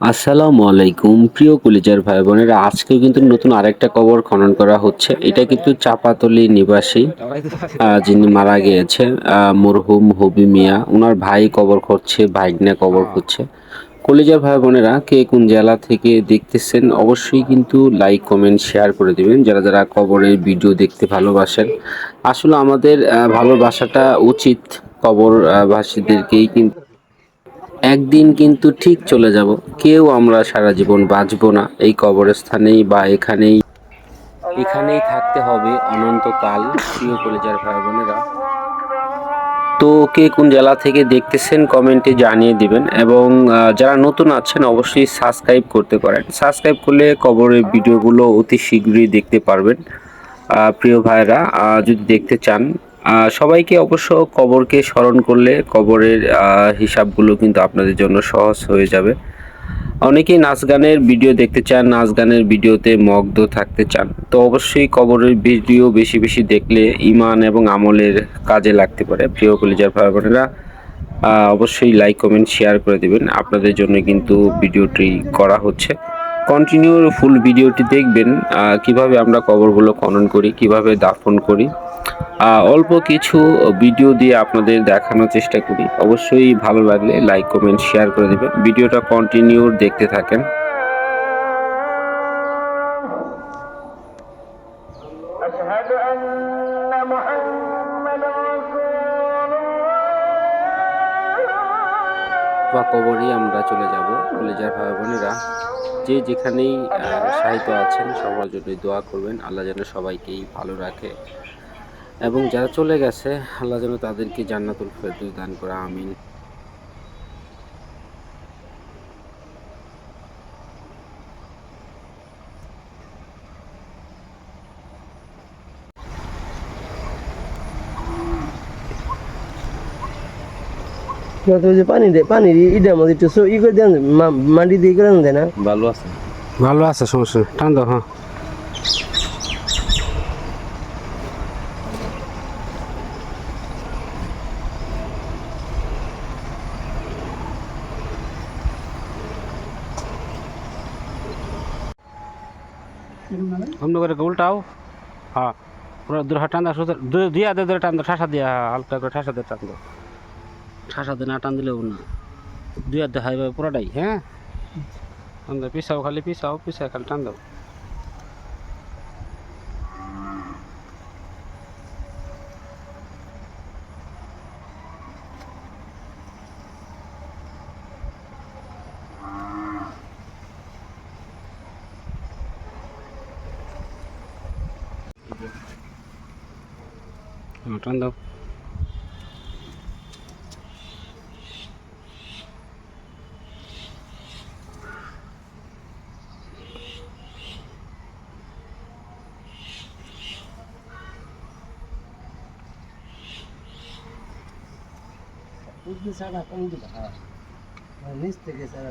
আসসালামু আলাইকুম প্রিয় কলিজার ভাই বোনেরা আজকে কিন্তু নতুন আরেকটা কবর খনন করা হচ্ছে। এটা কিন্তু চাপাতলি নিবাসী যিনি মারা গিয়েছেন আহ, মরহুম হবি মিয়া। ওনার ভাই কবর করছে ভাইগনা কবর করছে কলিজার ভাই বোনেরা কে কোন জেলা থেকে দেখতেছেন অবশ্যই কিন্তু লাইক কমেন্ট শেয়ার করে দিবেন। যারা যারা কবরের ভিডিও দেখতে ভালোবাসেন আসলে আমাদের ভালোবাসাটা উচিত কবর আহ, কিন্তু একদিন কিন্তু ঠিক চলে যাব। কেউ আমরা সারা জীবন বাঁচবো না। এই কবরস্থানেই বা এখানেই। এখানেই থাকতে হবে অনন্তকাল, প্রিয় কলেজার ভাই বোনেরা। তো কে কোন জেলা থেকে দেখতেছেন, কমেন্টে জানিয়ে দিবেন। এবং যারা নতুন আছেন, অবশ্যই সাবস্ক্রাইব করতে পারেন। সাবস্ক্রাইব করলে কবরের ভিডিওগুলো অতি শীঘ্রই দেখতে পারবেন। প্রিয় ভাইরা যদি দেখতে চান সবাইকে অবশ্য কবরকে স্মরণ করলে কবরের হিসাবগুলো কিন্তু আপনাদের জন্য সহজ হয়ে যাবে। অনেকেই নাচ গানের ভিডিও দেখতে চান, নাচ গানের ভিডিওতে মগ্ধ থাকতে চান। তো অবশ্যই কবরের ভিডিও বেশি বেশি দেখলে ইমান এবং আমলের কাজে লাগতে পারে। প্রিয় কলিজার ভাই বোনেরা অবশ্যই লাইক কমেন্ট শেয়ার করে দেবেন। আপনাদের জন্য কিন্তু ভিডিওটি করা হচ্ছে। কন্টিনিউ ফুল ভিডিওটি দেখবেন কীভাবে আমরা কবরগুলো খনন করি, কীভাবে দাফন করি। অল্প কিছু ভিডিও দিয়ে আপনাদের দেখানোর চেষ্টা করি। অবশ্যই ভালো লাগলে লাইক কমেন্ট শেয়ার করে দেবেন। ভিডিওটা কন্টিনিউ দেখতে থাকেন। বা আমরা চলে যাব। যাওয়ার ভাই বোনেরা যে যেখানেই সাহিত্য আছেন সবার জন্য দোয়া করবেন। আল্লাহ যেন সবাইকেই ভালো রাখে। এবং যারা চলে গেছে আল্লাহ যেন তাদেরকে জান্নাতুল ফেরদৌস দান করে আমিন। না যে পানি দেয় পানি ইটার মধ্যে একটু ই করে দেন মাটি দিয়ে করে দেয় না? ভালো আছে। ভালো আছে সমস্যা ঠান্ডা হ্যাঁ। হ্যাঁ পুরো দূর হাত টান দাও সুতরাং দু- দিয়া দে ধরে টান দাও ঠাসা দিয়া হ্যাঁ, হালকা করে ঠাসা দে টান দাও ঠাসা দে না টান দিলেও না দুই হাত হাই পুরোটাই হ্যাঁ টান দাও পিসাও খালি পিসাও পিসা খালি টান দাও হ্যাঁ, টান দাও বুঝলি সারা কম দিবা হ্যাঁ নিচ থেকে সারা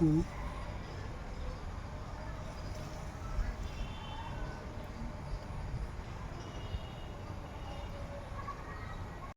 嗯。